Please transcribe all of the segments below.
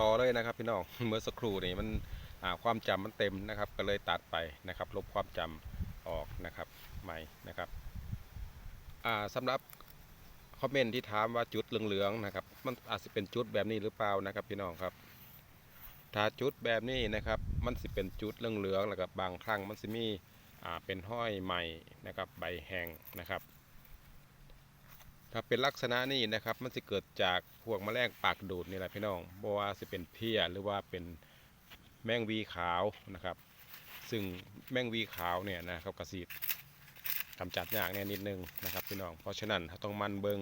ต่อเลยนะครับ พี่น้องเมื่อสักครู่นี่มันความจำมันเต็มนะครับ ก็เลยตัดไปนะครับ ลบความจำออกนะครับใหม่นะครับอ่าสำหรับคอมเมนต์ที่ถามว่าจุดเหลืองๆนะครับ มันอาจจะเป็นจุดแบบนี้หรือเปล่านะครับ พี่น้องครับ ถ้าจุดแบบนี้นะครับ มันสิเป็นจุดเหลืองๆแล้วก็บางครั้งมันสิมีเป็นห้อยใหม่นะครับ ใบแห้งนะครับ ถ้าเป็นลักษณะนี้นะครับ มันจะเกิดจากพวกแมลงปากดูดนี่แหละพี่น้องบ่ว่าจะเป็นเพี้ยหรือว่าเป็นแมงวีขาวนะครับ ซึ่งแมงวีขาวเนี่ยนะครับกระสีกำจัดยากเนี่ยนิดนึงนะครับพี่น้อง เพราะฉะนั้นเราต้องมันเบิง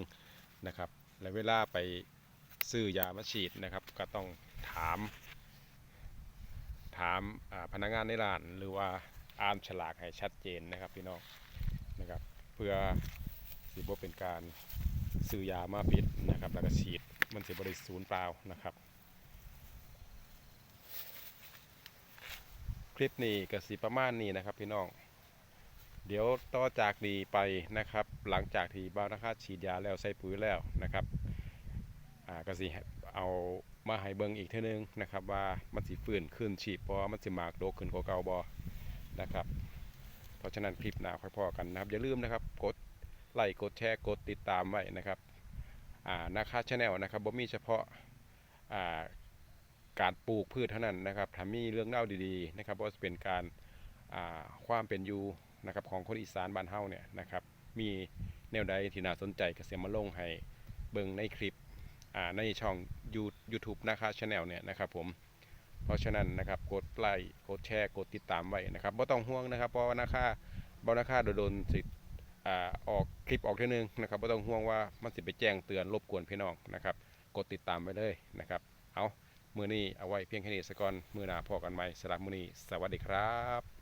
นะครับ และเวลาไปซื้อยามาฉีดนะครับ ก็ต้องถาม ถามพนักงานในร้านหรือว่าอ่านฉลากให้ชัดเจนนะครับพี่น้องนะครับ เพื่อ สิบ่เป็นการซื้อยามาพิษนะครับ แล้วก็ฉีดมันสิบริสูญเปล่านะครับ คลิปนี้ก็สิประมาณนี้นะครับพี่น้อง เดี๋ยวต่อจากนี้ไปนะครับ หลังจากที่บ้านราคาฉีดยาแล้วใส่ปุ๋ยแล้วนะครับอ่าก็สิเอามาให้เบิ่งอีกเท่านึงนะครับ ว่ามันสิฟื้นขึ้นฉีดบ่มันสิมากโดกขึ้นกว่าเก่าบ่นะครับ เพราะฉะนั้นคลิปหน้าค่อยพอกันนะครับ อย่าลืมนะครับกด ไลค์กดแชร์กดติดตามไว้นะครับอ่านาคาชาแนลนะครับบ่มีเฉพาะอ่าการปลูกพืชเท่านั้นนะครับถ้ามีเรื่องเล่าดีๆนะครับว่าจะเป็นการอ่าความเป็นอยู่นะครับของคนอีสานบ้านเฮาเนี่ยนะครับมีแนวใดที่น่าสนใจก็เสียมาลงให้เบิ่งในคลิปในช่องยูยูทูบนาคาชาแนลเนี่ยนะครับผมเพราะฉะนั้นนะครับกดไลค์กดแชร์กดติดตามไว้นะครับไม่ต้องห่วงนะครับเพราะว่านาคาบอนาคาโดนสิอ่า ออกคลิปออกเทีนึงนะครับไม่ต้องห่วงว่ามันสิไปแจ้งเตือนรบกวนพี่น้องนะครับ กดติดตามไว้เลยนะครับ เอามือนี้เอาไว้เพียงแค่นี้สก่อนมือหน้าพอกันใหม่สำหรับมือนี้สวัสดีครับ